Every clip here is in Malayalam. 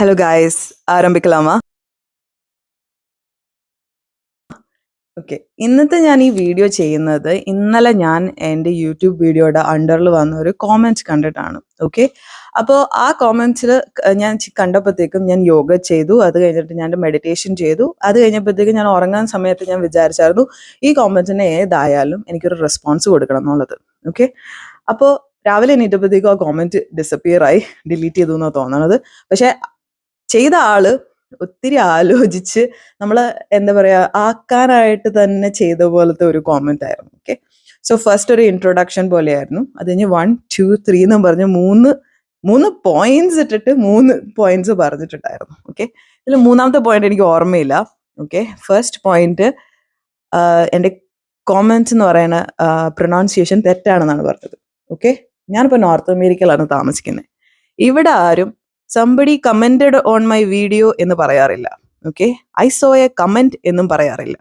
Hello guys ആരംഭിക്കലാമാ? ഓക്കെ ഇന്നത്തെ ഞാൻ ഈ വീഡിയോ ചെയ്യുന്നത് ഇന്നലെ ഞാൻ എന്റെ യൂട്യൂബ് വീഡിയോയുടെ അണ്ടറിൽ വന്ന ഒരു കോമെന്റ് കണ്ടിട്ടാണ്. ഓക്കെ അപ്പോൾ ആ കോമെന്റ്സിൽ ഞാൻ കണ്ടപ്പോഴത്തേക്കും ഞാൻ യോഗ ചെയ്തു. അത് കഴിഞ്ഞിട്ട് ഞാൻ മെഡിറ്റേഷൻ ചെയ്തു. അത് കഴിഞ്ഞപ്പോഴത്തേക്കും ഞാൻ ഉറങ്ങാൻ സമയത്ത് ഞാൻ വിചാരിച്ചായിരുന്നു ഈ കോമെന്റിന് ഏതായാലും എനിക്കൊരു റെസ്പോൺസ് കൊടുക്കണം എന്നുള്ളത്. ഓക്കെ അപ്പോൾ രാവിലെ എണീറ്റപ്പോഴത്തേക്കും ആ കോമെന്റ് ഡിസപ്പിയർ ആയി. ഡിലീറ്റ് ചെയ്തു എന്നാണ് തോന്നണത്. പക്ഷെ ചെയ്ത ആൾ ഒത്തിരി ആലോചിച്ച് നമ്മൾ എന്താ പറയാ ആക്കാനായിട്ട് തന്നെ ചെയ്ത പോലത്തെ ഒരു കോമെന്റ് ആയിരുന്നു. ഓക്കെ സോ ഫസ്റ്റ് ഒരു ഇൻട്രൊഡക്ഷൻ പോലെയായിരുന്നു. അത് കഴിഞ്ഞ് വൺ ടു ത്രീ എന്നും പറഞ്ഞ് മൂന്ന് മൂന്ന് പോയിന്റ്സ് ഇട്ടിട്ട് മൂന്ന് പോയിന്റ്സ് പറഞ്ഞിട്ടുണ്ടായിരുന്നു. ഓക്കെ ഇതിൽ മൂന്നാമത്തെ പോയിന്റ് എനിക്ക് ഓർമ്മയില്ല. ഓക്കെ ഫസ്റ്റ് പോയിന്റ് എന്റെ കോമെന്റ്സ് എന്ന് പറയുന്ന പ്രൊനൗൺസിയേഷൻ തെറ്റാണെന്നാണ് പറഞ്ഞത്. ഓക്കെ ഞാനിപ്പോൾ നോർത്ത് അമേരിക്കയിലാണ് താമസിക്കുന്നത് ഇവിടെ ആരും somebody commented on my video എന്ന് പറയാറില്ല. Okay I saw a comment എന്നും പറയാറില്ല.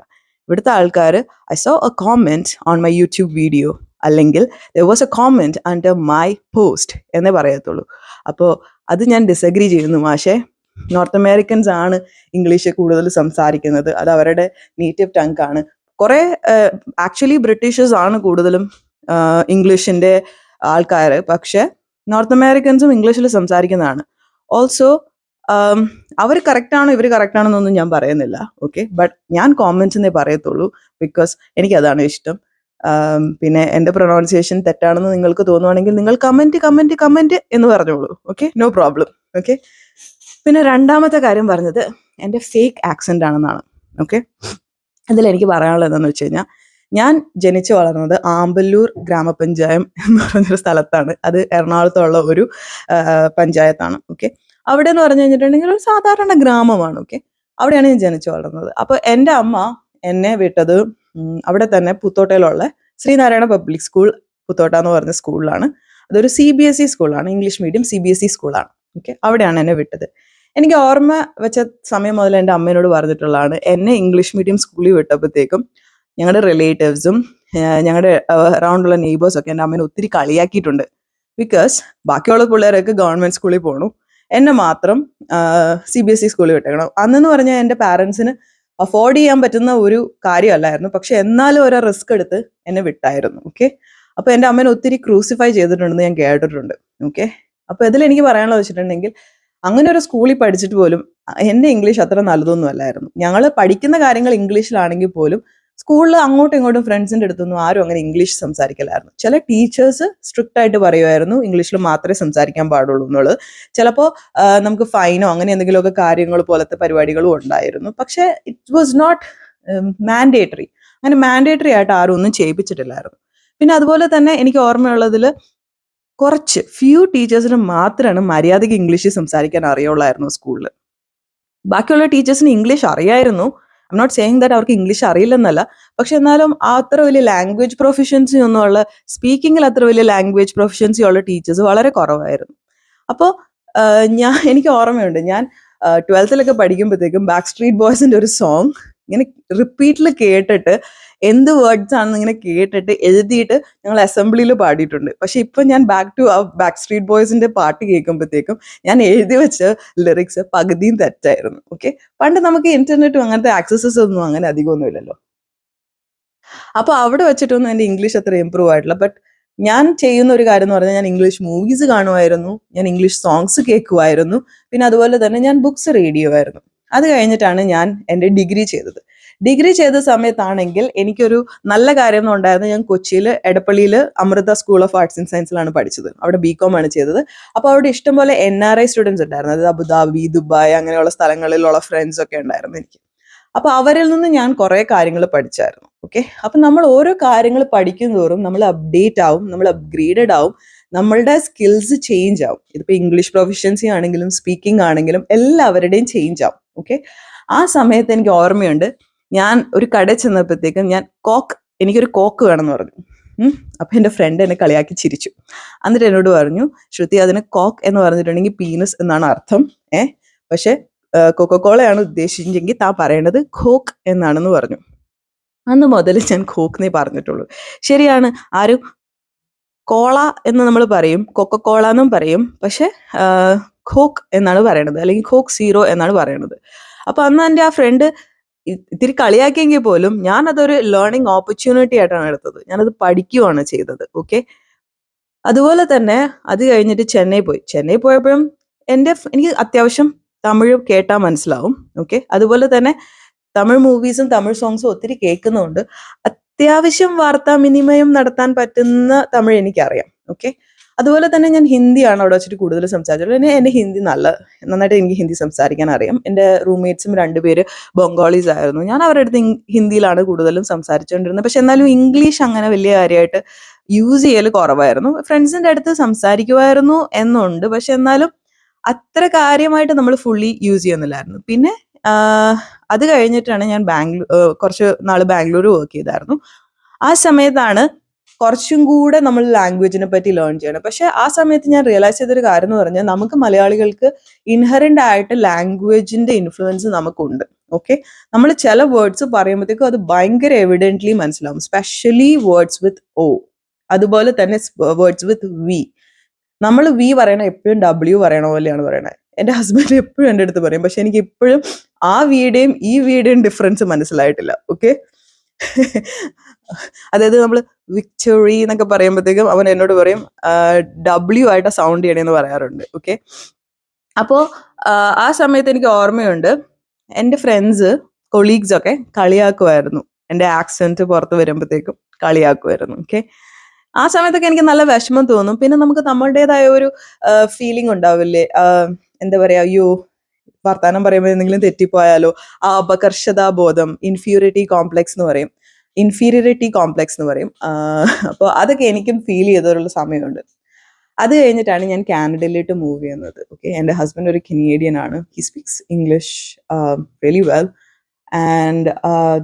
ഇവിടുത്തെ ആൾക്കാർ I saw a comment on my YouTube video അല്ലെങ്കിൽ there was a comment under my post എന്നേ പറയത്തുള്ളൂ. അപ്പോൾ അത് ഞാൻ ഡിസഗ്രി ചെയ്യുന്നു മാഷേ. നോർത്ത് അമേരിക്കൻസ് ആണ് ഇംഗ്ലീഷ് കൂടുതൽ സംസാരിക്കുന്നത്. അത് അവരുടെ നേറ്റീവ് ടങ് ആണ്. കുറേ ആക്ച്വലി ബ്രിട്ടീഷേഴ്സ് ആണ് കൂടുതലും ഇംഗ്ലീഷിന്റെ ആൾക്കാർ പക്ഷേ നോർത്ത് അമേരിക്കൻസും ഇംഗ്ലീഷിൽ സംസാരിക്കുന്നതാണ്. ഓൾസോ അവർ കറക്റ്റാണോ ഇവർ കറക്റ്റാണെന്നൊന്നും ഞാൻ പറയുന്നില്ല. ഓക്കെ ബട്ട് ഞാൻ കോമൻസ് എന്നേ പറയത്തുള്ളൂ ബിക്കോസ് എനിക്കതാണ് ഇഷ്ടം. ആം, പിന്നെ എന്റെ പ്രൊണൗൺസിയേഷൻ തെറ്റാണെന്ന് നിങ്ങൾക്ക് തോന്നുവാണെങ്കിൽ നിങ്ങൾ കമന്റ് കമന്റ് കമന്റ് എന്ന് പറഞ്ഞോളൂ. ഓക്കെ നോ പ്രോബ്ലം ഓക്കെ പിന്നെ രണ്ടാമത്തെ കാര്യം പറഞ്ഞത് എന്റെ ഫേക്ക് ആക്സെന്റ് ആണെന്നാണ്. ഓക്കെ ഇതിൽ എനിക്ക് പറയാനുള്ളത് എന്താണെന്ന് വെച്ച് കഴിഞ്ഞാൽ ഞാൻ ജനിച്ചു വളർന്നത് ആമ്പല്ലൂർ ഗ്രാമപഞ്ചായം എന്ന് പറഞ്ഞൊരു സ്ഥലത്താണ്. അത് എറണാകുളത്തുള്ള ഒരു പഞ്ചായത്താണ്. ഓക്കെ. അവിടെ എന്ന് പറഞ്ഞു കഴിഞ്ഞിട്ടുണ്ടെങ്കിൽ ഒരു സാധാരണ ഗ്രാമമാണ്. ഓക്കെ. അവിടെയാണ് ഞാൻ ജനിച്ചു വളർന്നത്. അപ്പോൾ എന്റെ അമ്മ എന്നെ വിട്ടത് അവിടെ തന്നെ പുത്തോട്ടയിലുള്ള ശ്രീനാരായണ പബ്ലിക് സ്കൂൾ പുത്തോട്ട എന്ന് പറഞ്ഞ സ്കൂളിലാണ്. അതൊരു സി ബി എസ് ഇ സ്കൂളാണ്. English medium C B S E സ്കൂളാണ്. ഓക്കെ. അവിടെയാണ് എന്നെ വിട്ടത്. എനിക്ക് ഓർമ്മ വെച്ച സമയം മുതൽ എന്റെ അമ്മേനോട് പറഞ്ഞിട്ടുള്ളതാണ് എന്നെ ഇംഗ്ലീഷ് മീഡിയം സ്കൂളിൽ വിട്ടപ്പോഴത്തേക്കും ഞങ്ങളുടെ റിലേറ്റീവ്സും ഞങ്ങളുടെ അറൗണ്ടുള്ള നെയ്ബേഴ്സും ഒക്കെ എന്റെ അമ്മേനെ ഒത്തിരി കളിയാക്കിയിട്ടുണ്ട്. ബിക്കോസ് ബാക്കിയുള്ള പിള്ളേരൊക്കെ ഗവൺമെന്റ് സ്കൂളിൽ പോണു. എന്നെ മാത്രം സി ബി എസ് ഇ സ്കൂളിൽ വിട്ടേക്കണം. അന്നെന്ന് പറഞ്ഞാൽ എന്റെ പാരൻസിന് അഫോർഡ് ചെയ്യാൻ പറ്റുന്ന ഒരു കാര്യമല്ലായിരുന്നു. പക്ഷെ എന്നാലും ഓരോ റിസ്ക് എടുത്ത് എന്നെ വിട്ടായിരുന്നു. ഓക്കെ അപ്പോൾ എന്റെ അമ്മേനെ ഒത്തിരി ക്രൂസിഫൈ ചെയ്തിട്ടുണ്ടെന്ന് ഞാൻ കേട്ടിട്ടുണ്ട്. ഓക്കെ അപ്പോൾ ഇതിൽ എനിക്ക് പറയാനുള്ളത് വെച്ചിട്ടുണ്ടെങ്കിൽ അങ്ങനെ ഒരു സ്കൂളിൽ പഠിച്ചിട്ട് പോലും എന്റെ ഇംഗ്ലീഷ് അത്ര നല്ലതൊന്നും അല്ലായിരുന്നു. ഞങ്ങൾ പഠിക്കുന്ന കാര്യങ്ങൾ ഇംഗ്ലീഷിലാണെങ്കിൽ പോലും സ്കൂളിൽ അങ്ങോട്ടും ഇങ്ങോട്ടും ഫ്രണ്ട്സിന്റെ അടുത്തൊന്നും ആരും അങ്ങനെ ഇംഗ്ലീഷ് സംസാരിക്കലായിരുന്നു. ചില ടീച്ചേഴ്സ് സ്ട്രിക്റ്റ് ആയിട്ട് പറയുമായിരുന്നു ഇംഗ്ലീഷിൽ മാത്രമേ സംസാരിക്കാൻ പാടുള്ളൂ എന്നുള്ളത്. ചിലപ്പോൾ നമുക്ക് ഫൈനോ അങ്ങനെ എന്തെങ്കിലുമൊക്കെ കാര്യങ്ങൾ പോലത്തെ പരിപാടികളും ഉണ്ടായിരുന്നു. പക്ഷേ ഇറ്റ് വാസ് നോട്ട് മാൻഡേറ്ററി അങ്ങനെ മാൻഡേറ്ററി ആയിട്ട് ആരും ഒന്നും ചെയ്യിപ്പിച്ചിട്ടില്ലായിരുന്നു. പിന്നെ അതുപോലെ തന്നെ എനിക്ക് ഓർമ്മയുള്ളതിൽ കുറച്ച് ഫ്യൂ ടീച്ചേഴ്സിന് മാത്രമാണ് മര്യാദയ്ക്ക് ഇംഗ്ലീഷ് സംസാരിക്കാൻ അറിയുള്ളായിരുന്നു സ്കൂളിൽ ബാക്കിയുള്ള ടീച്ചേഴ്സിന് ഇംഗ്ലീഷ് അറിയായിരുന്നു. ഐം നോട്ട് സേയിങ് ദാറ്റ് അവർക്ക് ഇംഗ്ലീഷ് അറിയില്ലെന്നല്ല. പക്ഷെ എന്നാലും അത്ര വലിയ ലാംഗ്വേജ് പ്രൊഫിഷ്യൻസി ഒന്നുമുള്ള സ്പീക്കിങ്ങിൽ അത്ര വലിയ ലാംഗ്വേജ് പ്രൊഫിഷ്യൻസി ഉള്ള ടീച്ചേഴ്സ് വളരെ കുറവായിരുന്നു. അപ്പോൾ ഞാൻ എനിക്ക് ഓർമ്മയുണ്ട്. ഞാൻ ട്വൽത്തിലൊക്കെ പഠിക്കുമ്പോഴത്തേക്കും ബാക്ക് സ്ട്രീറ്റ് ബോയ്സിന്റെ ഒരു സോങ് ഇങ്ങനെ റിപ്പീറ്റിൽ കേട്ടിട്ട് എന്ത് വേർഡ്സ് ആണെന്ന് ഇങ്ങനെ കേട്ടിട്ട് എഴുതിയിട്ട് ഞങ്ങൾ അസംബ്ലിയിൽ പാടിയിട്ടുണ്ട്. പക്ഷെ ഇപ്പൊ ഞാൻ ബാക്ക് ടു ബാക്ക് സ്ട്രീറ്റ് ബോയ്സിന്റെ പാട്ട് കേൾക്കുമ്പോഴത്തേക്കും ഞാൻ എഴുതി വെച്ച ലിറിക്സ് പകുതിയും തെറ്റായിരുന്നു. ഓക്കെ പണ്ട് നമുക്ക് ഇന്റർനെറ്റും അങ്ങനത്തെ ആക്സസസ് ഒന്നും അങ്ങനെ അധികമൊന്നും ഇല്ലല്ലോ. അപ്പൊ അവിടെ വെച്ചിട്ടൊന്നും എന്റെ ഇംഗ്ലീഷ് അത്ര ഇമ്പ്രൂവ് ആയിട്ടില്ല. ബട്ട് ഞാൻ ചെയ്യുന്ന ഒരു കാര്യം എന്ന് പറഞ്ഞാൽ ഞാൻ ഇംഗ്ലീഷ് മൂവീസ് കാണുമായിരുന്നു. ഞാൻ ഇംഗ്ലീഷ് സോങ്സ് കേൾക്കുമായിരുന്നു. പിന്നെ അതുപോലെ തന്നെ ഞാൻ ബുക്സ് റീഡ് ചെയ്യുമായിരുന്നു. അത് കഴിഞ്ഞിട്ടാണ് ഞാൻ എന്റെ ഡിഗ്രി ചെയ്തത്. ഡിഗ്രി ചെയ്ത സമയത്താണെങ്കിൽ എനിക്കൊരു നല്ല കാര്യം ഉണ്ടായിരുന്നു ഞാൻ കൊച്ചിയിൽ എടപ്പള്ളിയിൽ Amrita school of arts and സയൻസിലാണ് പഠിച്ചത്. അവിടെ ബി കോം ആണ് ചെയ്തത്. അപ്പോൾ അവിടെ ഇഷ്ടംപോലെ എൻ ആർ ഐ സ്റ്റുഡൻസ് ഉണ്ടായിരുന്നു. അതായത് അബുദാബി ദുബായ് അങ്ങനെയുള്ള സ്ഥലങ്ങളിലുള്ള ഫ്രണ്ട്സ് ഒക്കെ ഉണ്ടായിരുന്നു എനിക്ക്. അപ്പോൾ അവരിൽ നിന്ന് ഞാൻ കുറേ കാര്യങ്ങൾ പഠിച്ചായിരുന്നു. ഓക്കെ അപ്പം നമ്മൾ ഓരോ കാര്യങ്ങൾ പഠിക്കും തോറും നമ്മൾ അപ്ഡേറ്റ് ആവും നമ്മൾ അപ്ഗ്രേഡഡ് ആവും നമ്മളുടെ സ്കിൽസ് ചേഞ്ച് ആവും. ഇതിപ്പോൾ ഇംഗ്ലീഷ് പ്രൊഫഷൻസി ആണെങ്കിലും സ്പീക്കിംഗ് ആണെങ്കിലും എല്ലാവരുടെയും ചേഞ്ച് ആവും. ഓക്കെ ആ സമയത്ത് എനിക്ക് ഓർമ്മയുണ്ട്. ഞാൻ ഒരു കട ചെന്നപ്പോഴത്തേക്കും ഞാൻ കോക്ക് എനിക്കൊരു കോക്ക് വേണമെന്ന് പറഞ്ഞു. അപ്പം എന്റെ ഫ്രണ്ട് എന്നെ കളിയാക്കി ചിരിച്ചു. എന്നിട്ട് എന്നോട് പറഞ്ഞു ശ്രുതി അതിന് കോക്ക് എന്ന് പറഞ്ഞിട്ടുണ്ടെങ്കിൽ പീനസ് എന്നാണ് അർത്ഥം. ഏ പക്ഷെ കൊക്കക്കോളയാണ് ഉദ്ദേശിച്ചെങ്കിൽ താൻ പറയേണ്ടത് ഖോക്ക് എന്നാണെന്ന് പറഞ്ഞു. അന്ന് മുതൽ ഞാൻ ഖോക്ക് എന്നേ പറഞ്ഞിട്ടുള്ളൂ. ശരിയാണ് ആരും? കോള എന്ന് നമ്മൾ പറയും കൊക്കക്കോള എന്നും പറയും പക്ഷെ ഖോക്ക് എന്നാണ് പറയണത് അല്ലെങ്കിൽ ഖോക്ക് സീറോ എന്നാണ് പറയണത് അപ്പൊ അന്ന് എന്റെ ആ ഫ്രണ്ട് ഇത്തിരി കളിയാക്കിയെങ്കിൽ പോലും ഞാൻ അതൊരു ലേണിംഗ് ഓപ്പർച്യൂണിറ്റി ആയിട്ടാണ് എടുത്തത്. ഞാനത് പഠിക്കുകയാണ് ചെയ്തത്. ഓക്കെ അതുപോലെ തന്നെ അത് കഴിഞ്ഞിട്ട് ചെന്നൈ പോയി. ചെന്നൈ പോയപ്പോഴും എന്റെ എനിക്ക് അത്യാവശ്യം തമിഴ് കേട്ടാൽ മനസ്സിലാവും. ഓക്കെ അതുപോലെ തന്നെ തമിഴ് മൂവീസും തമിഴ് സോങ്സും ഒത്തിരി കേൾക്കുന്നുണ്ട്. അത്യാവശ്യം വാർത്താവിനിമയം നടത്താൻ പറ്റുന്ന തമിഴ് എനിക്കറിയാം. ഓക്കെ അതുപോലെ തന്നെ ഞാൻ ഹിന്ദിയാണ് അവിടെ വെച്ചിട്ട് കൂടുതൽ സംസാരിച്ചത്. പിന്നെ എന്റെ ഹിന്ദി നല്ല നന്നായിട്ട് എനിക്ക് ഹിന്ദി സംസാരിക്കാൻ അറിയാം. എന്റെ റൂംമേറ്റ്സും രണ്ടുപേര് ബംഗാളീസ് ആയിരുന്നു. ഞാൻ അവരുടെ അടുത്ത് ഹിന്ദിയിലാണ് കൂടുതലും സംസാരിച്ചുകൊണ്ടിരുന്നത് പക്ഷെ എന്നാലും ഇംഗ്ലീഷ് അങ്ങനെ വലിയ കാര്യമായിട്ട് യൂസ് ചെയ്യൽ കുറവായിരുന്നു. ഫ്രണ്ട്സിന്റെ അടുത്ത് സംസാരിക്കുമായിരുന്നു എന്നുണ്ട്. പക്ഷെ എന്നാലും അത്ര കാര്യമായിട്ട് നമ്മൾ ഫുള്ളി യൂസ് ചെയ്യുന്നില്ലായിരുന്നു. പിന്നെ അത് കഴിഞ്ഞിട്ടാണ് ഞാൻ ബാംഗ്ലൂർ കുറച്ച് നാൾ ബാംഗ്ലൂർ വർക്ക് ചെയ്തായിരുന്നു. ആ സമയത്താണ് കുറച്ചും കൂടെ നമ്മൾ ലാംഗ്വേജിനെ പറ്റി ലേൺ ചെയ്യണം. പക്ഷെ ആ സമയത്ത് ഞാൻ റിയലൈസ് ചെയ്തൊരു കാര്യം എന്ന് പറഞ്ഞാൽ നമുക്ക് മലയാളികൾക്ക് ഇൻഹറന്റ് ആയിട്ട് ലാംഗ്വേജിന്റെ ഇൻഫ്ലുവൻസ് നമുക്കുണ്ട്. ഓക്കെ നമ്മൾ ചില വേർഡ്സ് പറയുമ്പോഴത്തേക്കും അത് ഭയങ്കര എവിഡന്റ്ലി മനസ്സിലാവും. സ്പെഷ്യലി വേർഡ്സ് വിത്ത് ഓ അതുപോലെ തന്നെ വേർഡ്സ് വിത്ത് വി നമ്മൾ വി പറയണ എപ്പോഴും ഡബ്ല്യു പറയണ പോലെയാണ് പറയണത് എന്റെ ഹസ്ബൻഡ് എപ്പോഴും എന്റെ അടുത്ത് പറയും. പക്ഷെ എനിക്ക് ഇപ്പോഴും ആ വീടേയും ഈ വീടേയും ഡിഫറൻസ് മനസ്സിലായിട്ടില്ല. ഓക്കെ അതായത് നമ്മൾ വിക്ടോറി എന്നൊക്കെ പറയുമ്പോഴത്തേക്കും അവൻ എന്നോട് പറയും ഡബ്ല്യു ആയിട്ട് സൗണ്ട് ചെയ്യണമെന്ന് പറയാറുണ്ട്. ഓക്കെ അപ്പോൾ ആ സമയത്ത് എനിക്ക് ഓർമ്മയുണ്ട്. എന്റെ ഫ്രണ്ട്സ് കൊളീഗ്സ് ഒക്കെ കളിയാക്കുമായിരുന്നു എന്റെ ആക്സിഡന്റ് പുറത്ത് വരുമ്പോഴത്തേക്കും കളിയാക്കുമായിരുന്നു ഓക്കെ ആ സമയത്തൊക്കെ എനിക്ക് നല്ല വിഷമം തോന്നും. പിന്നെ നമുക്ക് നമ്മളുടേതായ ഒരു ഫീലിംഗ് ഉണ്ടാവില്ലേ? എന്താ പറയുക അയ്യോ വർത്താനം പറയുമ്പോൾ എന്തെങ്കിലും തെറ്റിപ്പോയാലോ ആ അപകർഷതാ ബോധം ഇൻഫീരിയറിറ്റി കോംപ്ലെക്സ് എന്ന് പറയും. ഇൻഫീരിയറിറ്റി കോംപ്ലെക്സ് എന്ന് പറയും. അപ്പോൾ അതൊക്കെ എനിക്കും ഫീൽ ചെയ്തൊരു സമയമുണ്ട്. അത് കഴിഞ്ഞിട്ടാണ് ഞാൻ കാനഡയിലോട്ട് മൂവ് ചെയ്യുന്നത്. ഓക്കെ എന്റെ ഹസ്ബൻഡ് ഒരു കനേഡിയൻ ആണ്. He speaks English very well and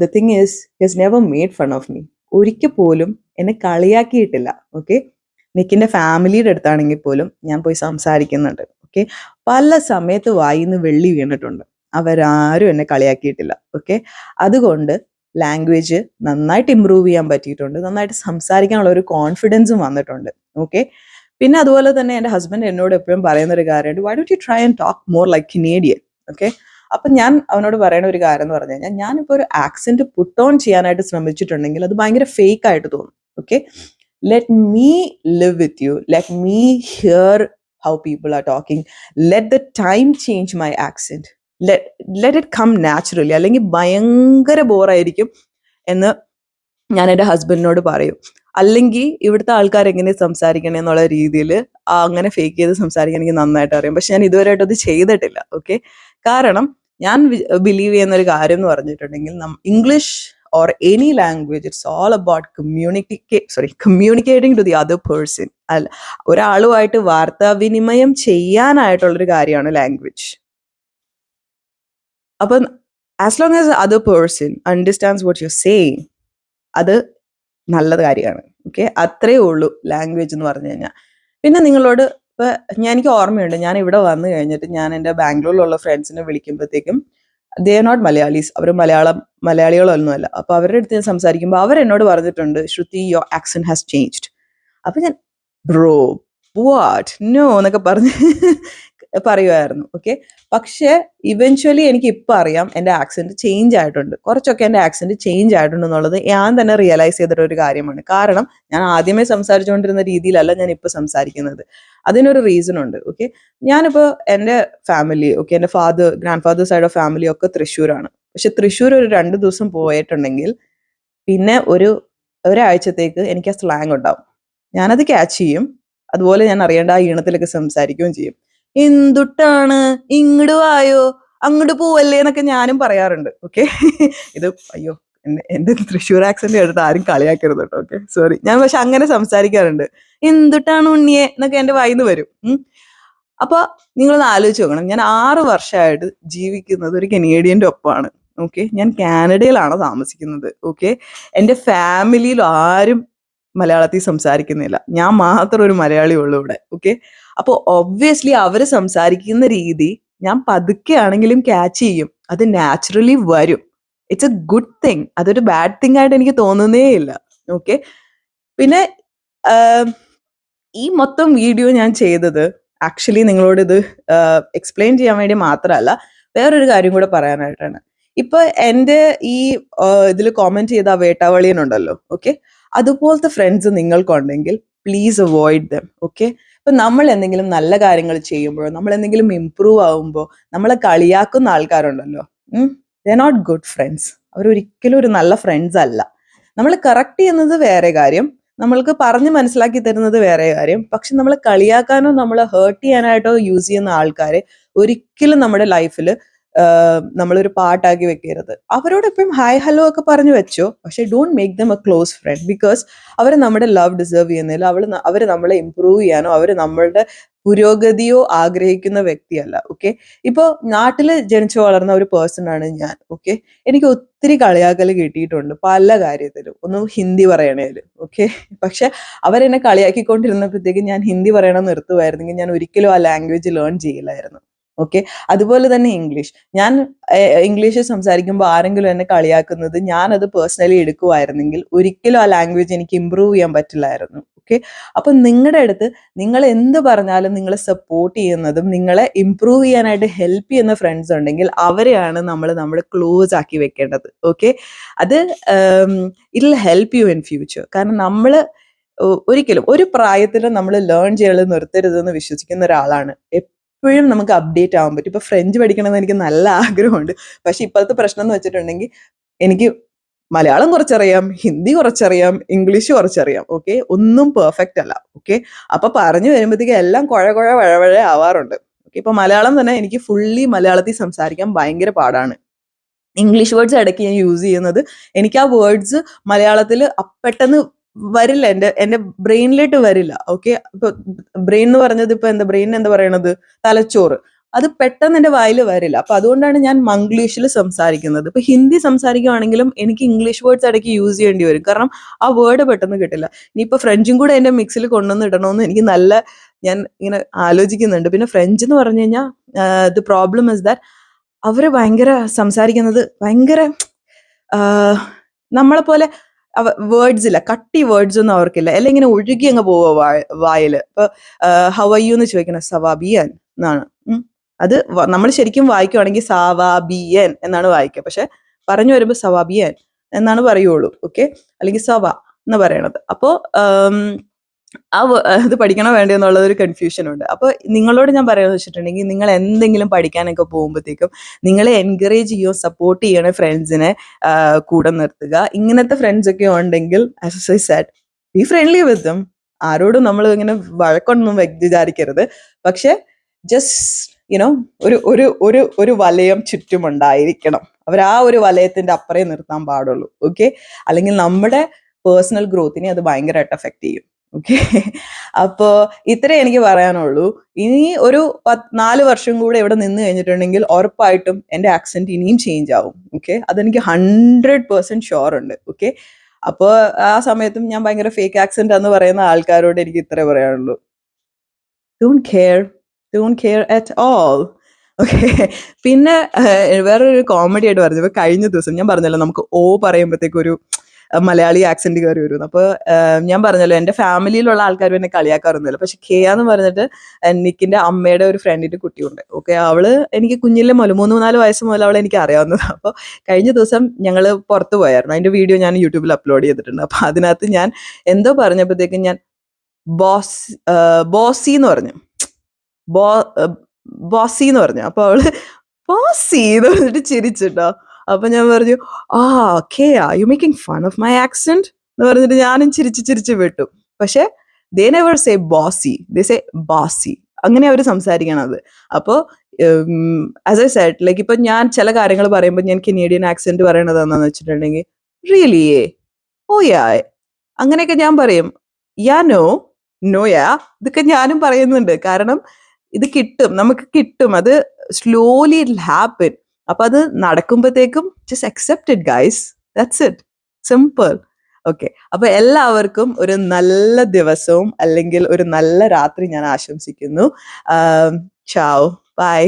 the thing is his never made fun of me ഒരിക്കൽ പോലും എന്നെ കളിയാക്കിയിട്ടില്ല. ഓക്കെ നിക്കിന്റെ ഫാമിലിയുടെ അടുത്താണെങ്കിൽ പോലും ഞാൻ പോയി സംസാരിക്കുന്നുണ്ട്. ഓക്കെ പല സമയത്ത് വായിന്ന് വെള്ളി വീണിട്ടുണ്ട്. അവരാരും എന്നെ കളിയാക്കിയിട്ടില്ല. ഓക്കെ അതുകൊണ്ട് ലാംഗ്വേജ് നന്നായിട്ട് ഇമ്പ്രൂവ് ചെയ്യാൻ പറ്റിയിട്ടുണ്ട്. നന്നായിട്ട് സംസാരിക്കാനുള്ള ഒരു കോൺഫിഡൻസും വന്നിട്ടുണ്ട്. ഓക്കെ പിന്നെ അതുപോലെ തന്നെ എന്റെ ഹസ്ബൻഡ് എന്നോട് എപ്പോഴും പറയുന്ന ഒരു കാര്യമുണ്ട്. Why dot you try and talk more like Canadian okay അപ്പം ഞാൻ അവനോട് പറയുന്ന ഒരു കാര്യം എന്ന് പറഞ്ഞു കഴിഞ്ഞാൽ ഞാനിപ്പോൾ ഒരു ആക്സെന്റ് പുട്ട് ഓൺ ചെയ്യാനായിട്ട് ശ്രമിച്ചിട്ടുണ്ടെങ്കിൽ അത് ഭയങ്കര ഫേക്ക് ആയിട്ട് തോന്നും. Okay let me live with you let me hear how are talking. Let the time change my accent. Let, let it come naturally. അല്ലെങ്കിൽ ഭയങ്കര ബോറായിരിക്കും എന്ന് ഞാൻ എന്റെ ഹസ്ബൻഡിനോട് പറയും അല്ലെങ്കിൽ ഇവിടുത്തെ ആൾക്കാർ എങ്ങനെ സംസാരിക്കണേ എന്നുള്ള രീതിയിൽ അങ്ങനെ ഫേക്ക് ചെയ്ത് സംസാരിക്കാൻ എനിക്ക് നന്നായിട്ട് അറിയാം പക്ഷെ ഞാൻ ഇതുവരെയായിട്ട് അത് ചെയ്തിട്ടില്ല ഓക്കെ കാരണം ഞാൻ ബിലീവ് ചെയ്യുന്ന ഒരു കാര്യം എന്ന് പറഞ്ഞിട്ടുണ്ടെങ്കിൽ English any language it's all about communicate sorry communicating to the other person അല്ല ഒരാളുമായിട്ട് വാർത്താവിനിമയം ചെയ്യാനായിട്ടുള്ളൊരു കാര്യമാണ് ലാംഗ്വേജ് അപ്പം as long as other person understands what you say അത് നല്ലത് കാര്യമാണ്. ഓക്കെ അത്രേ ഉള്ളൂ ലാംഗ്വേജ് എന്ന് പറഞ്ഞു കഴിഞ്ഞാൽ പിന്നെ നിങ്ങളോട് ഇപ്പൊ ഞാൻ എനിക്ക് ഓർമ്മയുണ്ട് ഞാൻ ഇവിടെ വന്നു കഴിഞ്ഞിട്ട് ഞാൻ എന്റെ ബാംഗ്ലൂരിലുള്ള ഫ്രണ്ട്സിനെ വിളിക്കുമ്പോഴത്തേക്കും ദേ നോട്ട് മലയാളീസ് അവർ മലയാളം മലയാളികളൊന്നുമല്ല. അപ്പൊ അവരുടെ അടുത്ത് ഞാൻ സംസാരിക്കുമ്പോൾ അവർ എന്നോട് പറഞ്ഞിട്ടുണ്ട് Shruti your accent has changed അപ്പൊ ഞാൻ ബ്രോ വാട്ട് നോ എന്നൊക്കെ പറഞ്ഞ് പറയുമായിരുന്നു ഓക്കെ പക്ഷെ ഇവൻച്വലി എനിക്ക് ഇപ്പം അറിയാം എന്റെ ആക്സെന്റ് ചേഞ്ച് ആയിട്ടുണ്ട്. കുറച്ചൊക്കെ എന്റെ ആക്സെന്റ് ചേഞ്ച് ആയിട്ടുണ്ട് എന്നുള്ളത് ഞാൻ തന്നെ റിയലൈസ് ചെയ്തിട്ട് ഒരു കാര്യമാണ്. കാരണം ഞാൻ ആദ്യമേ സംസാരിച്ചുകൊണ്ടിരുന്ന രീതിയിലല്ല ഞാൻ ഇപ്പം സംസാരിക്കുന്നത്. അതിനൊരു റീസൺ ഉണ്ട് ഓക്കെ ഞാനിപ്പോൾ എന്റെ ഫാമിലി ഓക്കെ എന്റെ father grandfather side of family ഒക്കെ തൃശ്ശൂരാണ്. പക്ഷെ തൃശ്ശൂർ ഒരു രണ്ട് ദിവസം പോയിട്ടുണ്ടെങ്കിൽ പിന്നെ ഒരു ഒരാഴ്ചത്തേക്ക് എനിക്ക് ആ സ്ലാങ് ഉണ്ടാവും. ഞാനത് ക്യാച്ച് ചെയ്യും. അതുപോലെ ഞാൻ അറിയേണ്ട ആ ഈണത്തിലൊക്കെ സംസാരിക്കുകയും ചെയ്യും. എന്തുട്ടാണ്? ഇങ്ങോട്ട് വായോ? അങ്ങോട്ട് പോവല്ലേ എന്നൊക്കെ ഞാനും പറയാറുണ്ട്. ഓക്കെ ഇത് അയ്യോ എന്റെ തൃശ്ശൂർ ആക്സെന്റ് എടുത്ത് ആരും കളിയാക്കരുത് കേട്ടോ. ഓക്കെ സോറി ഞാൻ പക്ഷെ അങ്ങനെ സംസാരിക്കാറുണ്ട്. എന്തുട്ടാണ് ഉണ്ണിയെ? എന്നൊക്കെ എന്റെ വായിന്ന് വരും. അപ്പൊ നിങ്ങളൊന്ന് ആലോചിച്ച് നോക്കണം. ഞാൻ ആറ് വർഷമായിട്ട് ജീവിക്കുന്നത് ഒരു കനേഡിയന്റെ ഒപ്പമാണ്. ഓക്കെ ഞാൻ കാനഡയിലാണ് താമസിക്കുന്നത്. ഓക്കെ എന്റെ ഫാമിലിയിൽ ആരും മലയാളത്തിൽ സംസാരിക്കുന്നില്ല. ഞാൻ മാത്രം ഒരു മലയാളി ഉള്ളൂ ഇവിടെ. ഓക്കെ അപ്പോൾ ഒബ്വിയസ്ലി അവർ സംസാരിക്കുന്ന രീതി ഞാൻ പതുക്കെ ആണെങ്കിലും ക്യാച്ച് ചെയ്യും. അത് നാച്ചുറലി വരും. ഇറ്റ്സ് എ ഗുഡ് തിങ് അതൊരു ബാഡ് തിങ് ആയിട്ട് എനിക്ക് തോന്നുന്നേ ഇല്ല. ഓക്കെ പിന്നെ ഈ മൊത്തം വീഡിയോ ഞാൻ ചെയ്തത് ആക്ച്വലി നിങ്ങളോട് ഇത് എക്സ്പ്ലെയിൻ ചെയ്യാൻ വേണ്ടി മാത്രമല്ല വേറൊരു കാര്യം കൂടെ പറയാനായിട്ടാണ്. ഇപ്പൊ എന്റെ ഈ ഇതിൽ കോമെന്റ് ചെയ്ത വേട്ടാവളിയനുണ്ടല്ലോ ഓക്കെ അതുപോലത്തെ ഫ്രണ്ട്സ് നിങ്ങൾക്കുണ്ടെങ്കിൽ പ്ലീസ് അവോയ്ഡ് ദം ഓക്കെ ഇപ്പൊ നമ്മൾ എന്തെങ്കിലും നല്ല കാര്യങ്ങൾ ചെയ്യുമ്പോഴോ നമ്മൾ എന്തെങ്കിലും ഇമ്പ്രൂവ് ആകുമ്പോൾ നമ്മളെ കളിയാക്കുന്ന ആൾക്കാരുണ്ടല്ലോ ദ നോട്ട് ഗുഡ് ഫ്രണ്ട്സ് അവരൊരിക്കലും ഒരു നല്ല ഫ്രണ്ട്സ് അല്ല. നമ്മൾ കറക്റ്റ് ചെയ്യുന്നത് വേറെ കാര്യം നമ്മൾക്ക് പറഞ്ഞ് മനസ്സിലാക്കി തരുന്നത് വേറെ കാര്യം പക്ഷെ നമ്മളെ കളിയാക്കാനോ നമ്മളെ ഹേർട്ട് ചെയ്യാനായിട്ടോ യൂസ് ചെയ്യുന്ന ആൾക്കാരെ ഒരിക്കലും നമ്മുടെ ലൈഫിൽ നമ്മളൊരു പാട്ടാക്കി വെക്കരുത്. അവരോട് എപ്പോഴും ഹായ് ഹലോ ഒക്കെ പറഞ്ഞു വെച്ചോ. പക്ഷെ don't make them a close friend because അവർ നമ്മുടെ ലവ് ഡിസേർവ് ചെയ്യുന്നില്ല. അവൾ അവർ നമ്മളെ ഇമ്പ്രൂവ് ചെയ്യാനോ അവർ നമ്മളുടെ പുരോഗതിയോ ആഗ്രഹിക്കുന്ന വ്യക്തിയല്ല. ഓക്കെ ഇപ്പോൾ നാട്ടിൽ ജനിച്ചു വളർന്ന ഒരു പേഴ്സൺ ആണ് ഞാൻ. ഓക്കെ എനിക്ക് ഒത്തിരി കളിയാക്കൽ കിട്ടിയിട്ടുണ്ട് പല കാര്യത്തിലും. ഒന്ന് ഹിന്ദി പറയണേൽ. ഓക്കെ പക്ഷെ അവരെന്നെ കളിയാക്കിക്കൊണ്ടിരുന്നപ്പോഴത്തേക്ക് ഞാൻ ഹിന്ദി പറയണം നിർത്തുമായിരുന്നെങ്കിൽ ഞാൻ ഒരിക്കലും ആ ലാംഗ്വേജ് ലേൺ ചെയ്യില്ലായിരുന്നു. ഓക്കെ അതുപോലെ തന്നെ ഇംഗ്ലീഷ് ഞാൻ ഇംഗ്ലീഷ് സംസാരിക്കുമ്പോൾ ആരെങ്കിലും എന്നെ കളിയാക്കുന്നത് ഞാൻ അത് പേഴ്സണലി എടുക്കുമായിരുന്നെങ്കിൽ ഒരിക്കലും ആ ലാംഗ്വേജ് എനിക്ക് ഇമ്പ്രൂവ് ചെയ്യാൻ പറ്റില്ലായിരുന്നു. ഓക്കെ അപ്പൊ നിങ്ങളുടെ അടുത്ത് നിങ്ങൾ എന്ത് പറഞ്ഞാലും നിങ്ങളെ സപ്പോർട്ട് ചെയ്യുന്നതും നിങ്ങളെ ഇമ്പ്രൂവ് ചെയ്യാനായിട്ട് ഹെൽപ്പ് ചെയ്യുന്ന ഫ്രണ്ട്സ് ഉണ്ടെങ്കിൽ അവരെയാണ് നമ്മൾ നമ്മൾ ക്ലോസ് ആക്കി വെക്കേണ്ടത്. ഓക്കെ അത് it help you in future കാരണം നമ്മൾ ഒരിക്കലും ഒരു പ്രായത്തിൽ നമ്മൾ ലേൺ ചെയ്യൽ നിർത്തരുതെന്ന് വിശ്വസിക്കുന്ന ഒരാളാണ്. എപ്പോഴും നമുക്ക് അപ്ഡേറ്റ് ആവാൻ പറ്റും. ഇപ്പൊ ഫ്രഞ്ച് പഠിക്കണമെന്ന് എനിക്ക് നല്ല ആഗ്രഹമുണ്ട്. പക്ഷെ ഇപ്പോഴത്തെ പ്രശ്നം എന്ന് വെച്ചിട്ടുണ്ടെങ്കിൽ എനിക്ക് മലയാളം കുറച്ചറിയാം ഹിന്ദി കുറച്ചറിയാം ഇംഗ്ലീഷ് കുറച്ചറിയാം. ഓക്കെ? ഒന്നും പെർഫെക്റ്റ് അല്ല. ഓക്കെ? അപ്പൊ പറഞ്ഞു വരുമ്പോഴത്തേക്ക് എല്ലാം കുഴ കുഴ വഴവഴ ആവാറുണ്ട്. ഓക്കെ? ഇപ്പൊ മലയാളം തന്നെ എനിക്ക് ഫുള്ളി മലയാളത്തിൽ സംസാരിക്കാൻ ഭയങ്കര പാടാണ്. ഇംഗ്ലീഷ് വേർഡ്സ് ഇടയ്ക്ക് ഞാൻ യൂസ് ചെയ്യുന്നത്. എനിക്ക് ആ വേർഡ്സ് മലയാളത്തിൽ പെട്ടെന്ന് വരില്ല. എന്റെ എന്റെ ബ്രെയിനിലോട്ട് വരില്ല. ഓക്കെ ഇപ്പൊ ബ്രെയിൻ എന്ന് പറഞ്ഞത് ഇപ്പൊ എന്താ? ബ്രെയിൻ എന്താ പറയണത്? തലച്ചോറ്. അത് പെട്ടെന്ന് എന്റെ വായിൽ വരില്ല. അപ്പൊ അതുകൊണ്ടാണ് ഞാൻ മംഗ്ലീഷിൽ സംസാരിക്കുന്നത്. ഇപ്പൊ ഹിന്ദി സംസാരിക്കുകയാണെങ്കിലും എനിക്ക് ഇംഗ്ലീഷ് വേർഡ്സ് ഇടയ്ക്ക് യൂസ് ചെയ്യേണ്ടി വരും. കാരണം ആ വേർഡ് പെട്ടെന്ന് കിട്ടില്ല. ഇനിയിപ്പോ ഫ്രഞ്ചും കൂടെ എന്റെ മിക്സിൽ കൊണ്ടുവന്ന് ഇടണമെന്ന് എനിക്ക് നല്ല ഞാൻ ഇങ്ങനെ ആലോചിക്കുന്നുണ്ട്. പിന്നെ ഫ്രഞ്ച് എന്ന് പറഞ്ഞു കഴിഞ്ഞാൽ ദ പ്രോബ്ലം ഇസ് ദാറ്റ് അവർ ഭയങ്കര സംസാരിക്കുന്നത് ഭയങ്കര നമ്മളെ പോലെ വേർഡ്സ് ഇല്ല കട്ടി വേർഡ്സ് ഒന്നും അവർക്കില്ല. അല്ലെങ്കിൽ ഇങ്ങനെ ഒഴുകി അങ്ങ് പോവുക വായിൽ. ഇപ്പൊ ഹവയ്യു എന്ന് ചോദിക്കണ സവാബിയൻ എന്നാണ്. അത് നമ്മൾ ശരിക്കും വായിക്കുവാണെങ്കിൽ സവാബിയൻ എന്നാണ് വായിക്കുക. പക്ഷെ പറഞ്ഞു വരുമ്പോൾ സവാബിയൻ എന്നാണ് പറയുള്ളൂ. ഓക്കെ അല്ലെങ്കിൽ സവ എന്ന് പറയണത്. അപ്പോ ആ ഇത് പഠിക്കണോ വേണ്ടോ എന്നുള്ളത് ഒരു കൺഫ്യൂഷൻ ഉണ്ട്. അപ്പോൾ നിങ്ങളോട് ഞാൻ പറയുന്നത് വെച്ചിട്ടുണ്ടെങ്കിൽ നിങ്ങൾ എന്തെങ്കിലും പഠിക്കാനൊക്കെ പോകുമ്പോഴത്തേക്കും നിങ്ങളെ എൻകറേജ് ചെയ്യോ സപ്പോർട്ട് ചെയ്യണ ഫ്രണ്ട്സിനെ കൂടെ നിർത്തുക. ഇങ്ങനത്തെ ഫ്രണ്ട്സ് ഒക്കെ ഉണ്ടെങ്കിൽ ബി ഫ്രണ്ട്ലി വിത്തും ആരോടും നമ്മൾ ഇങ്ങനെ വഴക്കൊന്നും വിചാരിക്കരുത്. പക്ഷെ ജസ്റ്റ് യുനോ ഒരു ഒരു ഒരു ഒരു വലയം ചുറ്റുമുണ്ടായിരിക്കണം അവർ ആ ഒരു വലയത്തിന്റെ അപ്പുറേ നിർത്താൻ പാടുള്ളൂ. ഓക്കെ അല്ലെങ്കിൽ നമ്മുടെ പേഴ്സണൽ ഗ്രോത്തിനെ അത് ഭയങ്കരമായിട്ട് എഫക്ട് ചെയ്യും. ഓക്കെ അപ്പോ ഇത്രേ എനിക്ക് പറയാനുള്ളൂ. ഇനി ഒരു നാല് വർഷം കൂടെ ഇവിടെ നിന്ന് കഴിഞ്ഞിട്ടുണ്ടെങ്കിൽ ഉറപ്പായിട്ടും എന്റെ ആക്സെന്റ് ഇനിയും ചേഞ്ച് ആവും. ഓക്കെ അതെനിക്ക് ഹൺഡ്രഡ് പെർസെന്റ് ഷുവർ ഉണ്ട്. ഓക്കെ അപ്പോൾ ആ സമയത്തും ഞാൻ ഭയങ്കര ഫേക്ക് ആക്സെന്റ് എന്ന് പറയുന്ന ആൾക്കാരോട് എനിക്ക് ഇത്രേ പറയാനുള്ളൂ. Don't care don't care at all okay പിന്നെ വേറൊരു കോമഡി ആയിട്ട് പറഞ്ഞു കഴിഞ്ഞ ദിവസം ഞാൻ പറഞ്ഞല്ലോ നമുക്ക് ഓ പറയുമ്പോഴത്തേക്കൊരു മലയാളി ആക്സെന്റ് കയറി വരുന്നു. അപ്പോൾ ഞാൻ പറഞ്ഞല്ലോ എന്റെ ഫാമിലിയിലുള്ള ആൾക്കാർ എന്നെ കളിയാക്കാറൊന്നുമില്ല. പക്ഷെ കെ എന്ന് പറഞ്ഞിട്ട് നിക്കിന്റെ അമ്മയുടെ ഒരു ഫ്രണ്ടിന്റെ കുട്ടിയുണ്ട്. ഓക്കെ അവൾ എനിക്ക് കുഞ്ഞിലെ മുതൽ മൂന്ന് നാല് വയസ്സ് മുതൽ അവളെ എനിക്ക് അറിയാവുന്നത് അപ്പോൾ കഴിഞ്ഞ ദിവസം ഞങ്ങൾ പുറത്തു പോയായിരുന്നു. അതിന്റെ വീഡിയോ ഞാൻ യൂട്യൂബിൽ അപ്ലോഡ് ചെയ്തിട്ടുണ്ട്. അപ്പൊ അതിനകത്ത് ഞാൻ എന്തോ പറഞ്ഞപ്പോഴത്തേക്കും ഞാൻ ബോസ് ബോസി എന്ന് പറഞ്ഞു. ബോ ബോസി എന്ന് പറഞ്ഞു. അപ്പൊ അവൾ ബോസി എന്ന് പറഞ്ഞിട്ട് ചിരിച്ചിട്ടോ. അപ്പൊ ഞാൻ പറഞ്ഞു ആ okay you making fun of my accident എന്ന് പറഞ്ഞിട്ട് ഞാനും ചിരിച്ച് ചിരിച്ച് വിട്ടു. പക്ഷെ they never say bossy they say bassy അങ്ങനെ അവർ സംസാരിക്കണത് അപ്പോൾ ആസ് എ സെറ്റ് ലൈക്ക് ഇപ്പൊ ഞാൻ ചില കാര്യങ്ങൾ പറയുമ്പോൾ ഞാൻ കനേഡിയൻ ആക്സെന്റ് പറയണത് എന്താണെന്ന് വെച്ചിട്ടുണ്ടെങ്കിൽ റിയലിയേ ഓ യാ അങ്ങനെയൊക്കെ ഞാൻ പറയും. യാ നോ നോ യാ ഇതൊക്കെ ഞാനും പറയുന്നുണ്ട്. കാരണം ഇത് കിട്ടും നമുക്ക് കിട്ടും. അത് സ്ലോലി ഇറ്റ് ഹാപ്പൻ അപ്പൊ അത് നടക്കുമ്പോഴത്തേക്കും just accept it guys that's it simple okay അപ്പൊ എല്ലാവർക്കും ഒരു നല്ല ദിവസവും അല്ലെങ്കിൽ ഒരു നല്ല രാത്രി ഞാൻ ആശംസിക്കുന്നു. ചാവ്. ബൈ